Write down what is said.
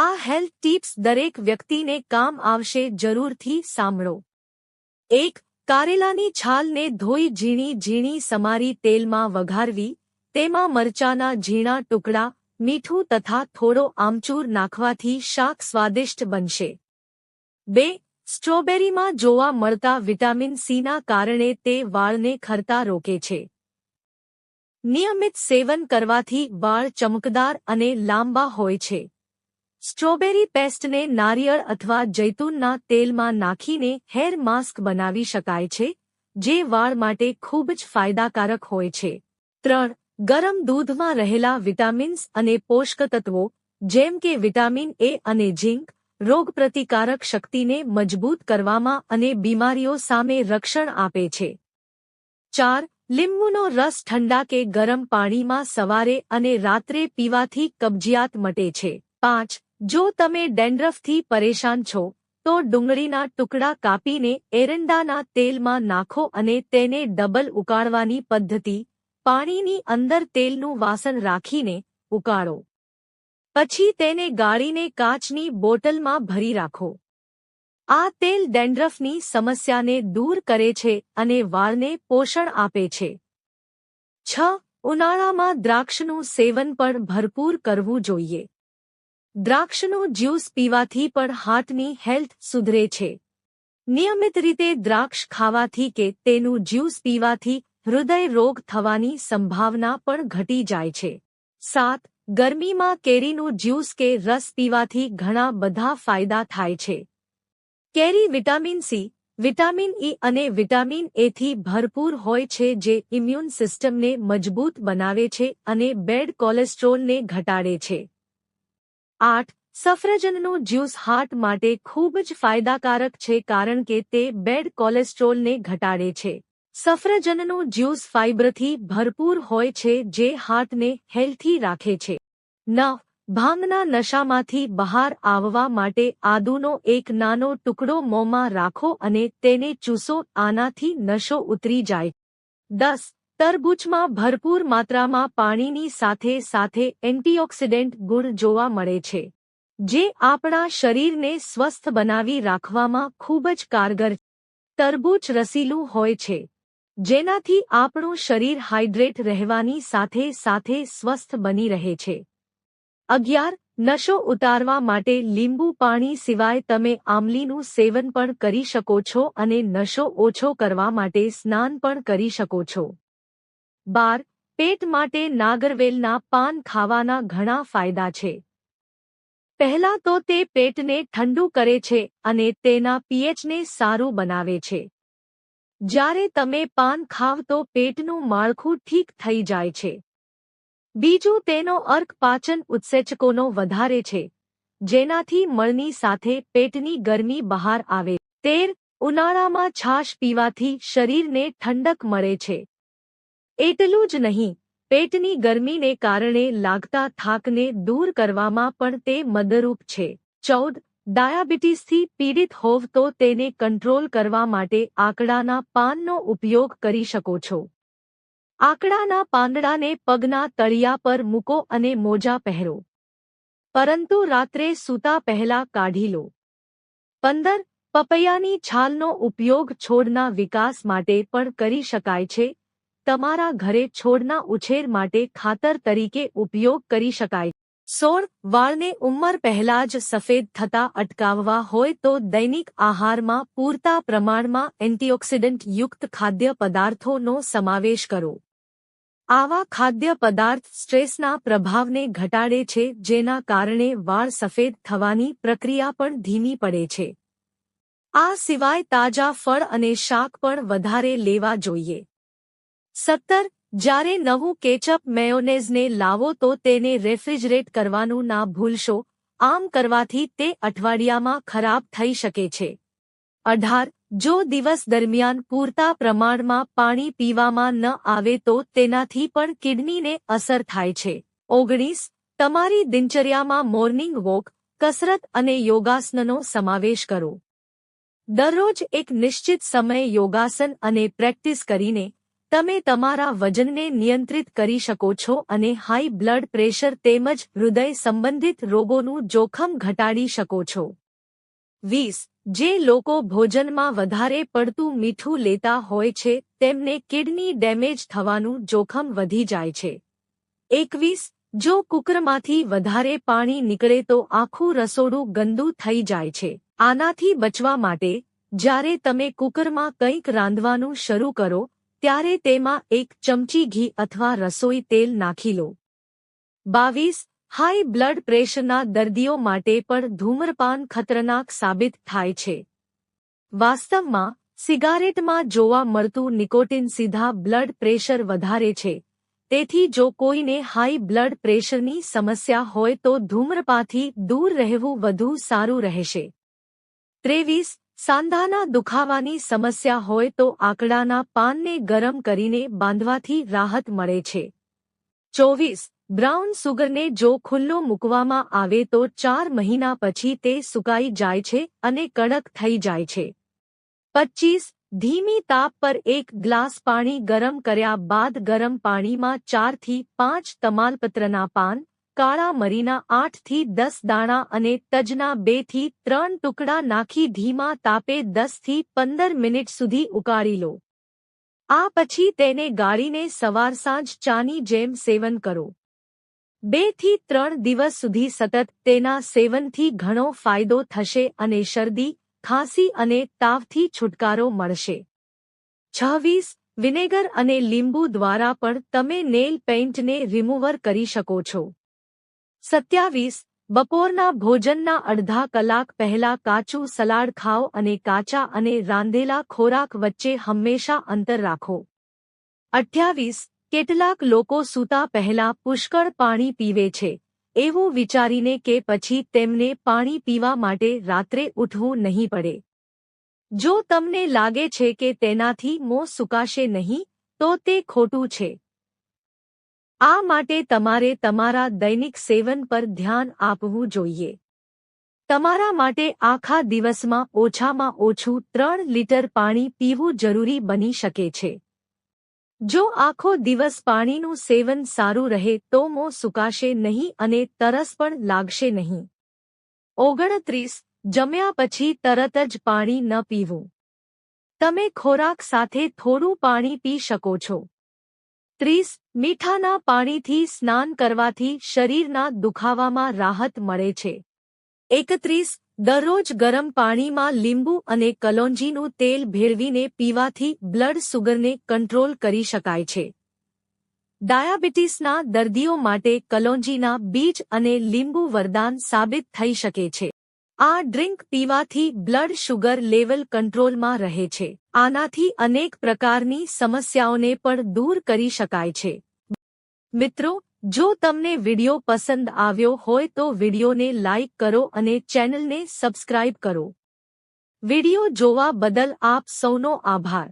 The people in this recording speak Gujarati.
આ હેલ્થ ટિપ્સ દરેક વ્યક્તિને કામ આવશે જરૂરથી સાંભળો. એક, કારેલાની છાલને ધોઈ ઝીણી ઝીણી સમારી તેલમાં વઘારવી, તેમાં મરચાના ઝીણા ટુકડા, મીઠું તથા થોડો આમચૂર નાખવાથી શાક સ્વાદિષ્ટ બનશે. બે, સ્ટ્રોબેરીમાં જોવા મળતા વિટામિન સીના કારણે તે વાળને ખરતા રોકે છે. નિયમિત સેવન કરવાથી વાળ ચમકદાર અને લાંબા હોય છે. સ્ટ્રોબેરી પેસ્ટને નારિયેળ અથવા જૈતુનના તેલમાં નાખીને હેર માસ્ક બનાવી શકાય છે, જે વાળ માટે ખૂબ જ ફાયદાકારક હોય છે. ત્રણ, ગરમ દૂધમાં રહેલા વિટામિન્સ અને પોષક તત્વો જેમ કે વિટામિન એ અને ઝિંક, રોગપ્રતિકારક શક્તિને મજબૂત કરવામાં અને બીમારીઓ સામે રક્ષણ આપે છે. ચાર, લીંબુનો રસ ઠંડા કે ગરમ પાણીમાં સવારે અને રાત્રે પીવાથી કબજિયાત મટે છે. પાંચ જો તમે ડેન્ડ્રફથી પરેશાન છો, તો ડુંગળીના ટુકડા કાપીને એરંડાના તેલમાં નાખો અને તેને ડબલ ઉકાળવાની પદ્ધતિ, પાણીની અંદર તેલનું વાસણ રાખીને ઉકાળો. પછી તેને ગાળીને કાચની બોટલમાં ભરી રાખો. આ તેલ ડેન્ડ્રફની સમસ્યાને દૂર કરે છે અને વાળને પોષણ આપે છે. છ. ઉનાળામાં દ્રાક્ષનું સેવન પણ ભરપૂર કરવું જોઈએ. દ્રાક્ષનું જ્યુસ પીવાથી પણ હાર્ટની હેલ્થ સુધરે છે. નિયમિત રીતે દ્રાક્ષ ખાવાથી કે તેનું જ્યુસ પીવાથી હૃદય રોગ થવાની સંભાવના પણ ઘટી જાય છે. સાત, ગરમીમાં કેરીનું જ્યુસ કે રસ પીવાથી ઘણા બધા ફાયદા થાય છે. કેરી વિટામિન સી, વિટામિન ઈ અને વિટામિન એથી ભરપૂર હોય છે જે ઇમ્યુન સિસ્ટમને મજબૂત બનાવે છે અને બેડ કોલેસ્ટ્રોલને ઘટાડે છે. આઠ, સફરજનનું જ્યુસ હાર્ટ માટે ખૂબ જ ફાયદાકારક છે કારણ કે તે બેડ કોલેસ્ટ્રોલને ઘટાડે છે. સફરજનનું જ્યુસ ફાઇબરથી ભરપૂર હોય છે જે હાર્ટને હેલ્થી રાખે છે. નવ ભાંગના નશામાંથી બહાર આવવા માટે આદુનો એક નાનો ટુકડો મોંમાં રાખો અને તેને ચૂસો, આનાથી નશો ઉતરી જાય. દસ તરબૂચમાં ભરપૂર માત્રામાં પાણીની સાથે સાથે એન્ટીઓક્સિડન્ટ ગુણ જોવા મળે છે, જે આપણા શરીરને સ્વસ્થ બનાવી રાખવામાં ખૂબ જ કારગર તરબૂચ રસીલું હોય છે, જેનાથી આપણું શરીર હાઇડ્રેટ રહેવાની સાથે સાથે સ્વસ્થ બની રહે છે. અગિયાર, નશો ઉતારવા માટે લીંબુ પાણી સિવાય તમે આમલીનું સેવન પણ કરી શકો છો અને નશો ઓછો કરવા માટે સ્નાન પણ કરી શકો છો. બાર, પેટ માટે નાગરવેલના પાન ખાવાના ઘણા ફાયદા છે. પહેલા તો તે પેટને ઠંડુ કરે છે અને તેના પીએચને સારું બનાવે છે. જ્યારે તમે પાન ખાવ તો પેટનું માળખું ઠીક થઈ જાય છે. બીજું તેનો અર્ક પાચન ઉત્સેચકોનો વધારે છે, જેનાથી મળની સાથે પેટની ગરમી બહાર આવે. તેર, ઉનાળામાં છાશ પીવાથી શરીરને ઠંડક મળે છે. એટલું જ નહીં, પેટની ગરમીને કારણે લાગતા થાકને દૂર કરવામાં પણ તે મદરૂપ છે. ચૌદ, ડાયાબિટીસથી પીડિત હોવ તો તેને કંટ્રોલ કરવા માટે આકડાના પાનનો ઉપયોગ કરી શકો છો. આકડાના પાંદડાને પગના તળિયા પર મૂકો અને મોજા પહેરો. પરંતુ રાત્રે સૂતા પહેલા કાઢી લો. પંદર, પપૈયાની છાલનો ઉપયોગ છોડના વિકાસ માટે પણ કરી શકાય છે. તમારા ઘરે છોડના ઉછેર માટે ખાતર તરીકે ઉપયોગ કરી શકાય. સોળ, વાળને ઉંમર પહેલા જ સફેદ થતા અટકાવવા હોય તો દૈનિક આહારમાં પૂરતા પ્રમાણમાં એન્ટીઓક્સિડન્ટ યુક્ત ખાદ્ય પદાર્થોનો સમાવેશ કરો. આવા ખાદ્ય પદાર્થ સ્ટ્રેસના પ્રભાવને ઘટાડે છે, જેના કારણે વાળ સફેદ થવાની પ્રક્રિયા પણ ધીમી પડે છે. આ સિવાય તાજા ફળ અને શાક પણ વધારે લેવા જોઈએ. સત્તર, જ્યારે નવું કેચઅપ મેયોનેઝને લાવો તો તેને રેફ્રિજરેટ કરવાનું ના ભૂલશો, આમ કરવાથી તે અઠવાડિયામાં ખરાબ થઈ શકે છે. અઢાર, જો દિવસ દરમિયાન પૂરતા પ્રમાણમાં પાણી પીવામાં ન આવે તો તેનાથી પણ કિડનીને અસર થાય છે. ઓગણીસ, તમારી દિનચર્યામાં મોર્નિંગ વોક, કસરત અને યોગાસનનો સમાવેશ કરો. દરરોજ એક નિશ્ચિત સમય યોગાસન અને પ્રેક્ટિસ કરીને તમે તમારા વજનને નિયંત્રિત કરી શકો છો અને હાઈ બ્લડ પ્રેશર તેમજ હૃદય સંબંધિત રોગોનું જોખમ ઘટાડી શકો છો. વીસ, જે લોકો ભોજનમાં વધારે પડતું મીઠું લેતા હોય છે, તેમને કિડની ડેમેજ થવાનું જોખમ વધી જાય છે. એકવીસ, જો કુકરમાંથી વધારે પાણી નીકળે તો આખું રસોડું ગંદુ થઈ જાય છે. આનાથી બચવા માટે, જ્યારે તમે કુકરમાં કંઈક રાંધવાનું શરૂ કરો ત્યારે તેમાં એક ચમચી ઘી અથવા રસોઈ તેલ નાખી લો. બાવીસ, હાઈ બ્લડ પ્રેશરના દર્દીઓ માટે પણ ધૂમ્રપાન ખતરનાક સાબિત થાય છે. વાસ્તવમાં, સિગારેટમાં જોવા મળતું નિકોટિન સીધા બ્લડ પ્રેશર વધારે છે. તેથી જો કોઈને હાઈ બ્લડ પ્રેશરની સમસ્યા હોય તો ધૂમ્રપાથી દૂર રહેવું વધુ સારું રહેશે. ત્રેવીસ સાંધાના દુખાવાની સમસ્યા હોય તો આકડાના પાનને ગરમ કરીને બાંધવાથી રાહત મળે છે. ચોવીસ, બ્રાઉન સુગરને જો ખુલ્લો મૂકવામાં આવે તો ચાર મહિના પછી તે સુકાઈ જાય છે અને કડક થઈ જાય છે. પચ્ચીસ, ધીમી તાપ પર એક ગ્લાસ પાણી ગરમ કર્યા બાદ ગરમ પાણીમાં ચારથી પાંચ તમાલપત્રના પાન કાળા મરીના આઠથી દસ દાણા અને તજના બેથી ત્રણ ટુકડા નાખી ધીમા તાપે દસથી પંદર મિનિટ સુધી ઉકાળી લો. આ પછી તેને ગાળીને સવાર સાંજ ચાની જેમ સેવન કરો. બેથી ત્રણ દિવસ સુધી સતત તેના સેવનથી ઘણો ફાયદો થશે અને શરદી, ખાંસી અને તાવથી છુટકારો મળશે. છવ્વીસ, વિનેગર અને લીંબુ દ્વારા પણ તમે નેલ પેઇન્ટને રિમૂવર કરી શકો છો. સત્યાવીસ, બપોરના ભોજનના અડધા કલાક પહેલા કાચું સલાડ ખાઓ અને કાચા અને રાંધેલા ખોરાક વચ્ચે હંમેશા અંતર રાખો. અઠ્યાવીસ, કેટલાક લોકો સૂતા પહેલા પુષ્કળ પાણી પીવે છે, એવું વિચારીને કે પછી તેમને પાણી પીવા માટે રાત્રે ઉઠવું નહીં પડે. જો તમને લાગે છે કે તેનાથી મોં સુકાશે નહીં, તો તે ખોટું છે. આ માટે તમારે તમારા દૈનિક સેવન પર ધ્યાન આપવું જોઈએ. તમારા માટે આખા દિવસમાં ઓછામાં ઓછું ત્રણ લીટર પાણી પીવું જરૂરી બની શકે છે. જો આખો દિવસ પાણીનું સેવન સારું રહે તો મો સુકાશે નહીં અને તરસ પણ લાગશે નહીં. ઓગણત્રીસ, જમ્યા પછી તરત જ પાણી ન પીવું. તમે ખોરાક સાથે થોડું પાણી પી શકો છો. ત્રીસ, મીઠાના પાણીથી સ્નાન કરવાથી શરીરના દુખાવામાં રાહત મળે છે. એકત્રીસ, દરરોજ ગરમ પાણીમાં લીંબુ અને કલોંજીનું તેલ ભેળવીને પીવાથી બ્લડ સુગરને કંટ્રોલ કરી શકાય છે. ડાયાબિટીસના દર્દીઓ માટે કલોંજીના બીજ અને લીંબુ વરદાન સાબિત થઈ શકે છે. આ ડ્રિંક પીવાથી બ્લડ શુગર લેવલ કંટ્રોલમાં રહે છે. આનાથી અનેક પ્રકારની સમસ્યાઓને પણ દૂર કરી શકાય છે. મિત્રો, જો તમને વિડિયો પસંદ આવ્યો હોય તો વિડિયોને લાઇક કરો અને ચેનલને સબસ્ક્રાઇબ કરો. વિડિયો જોવા બદલ આપ સૌનો આભાર.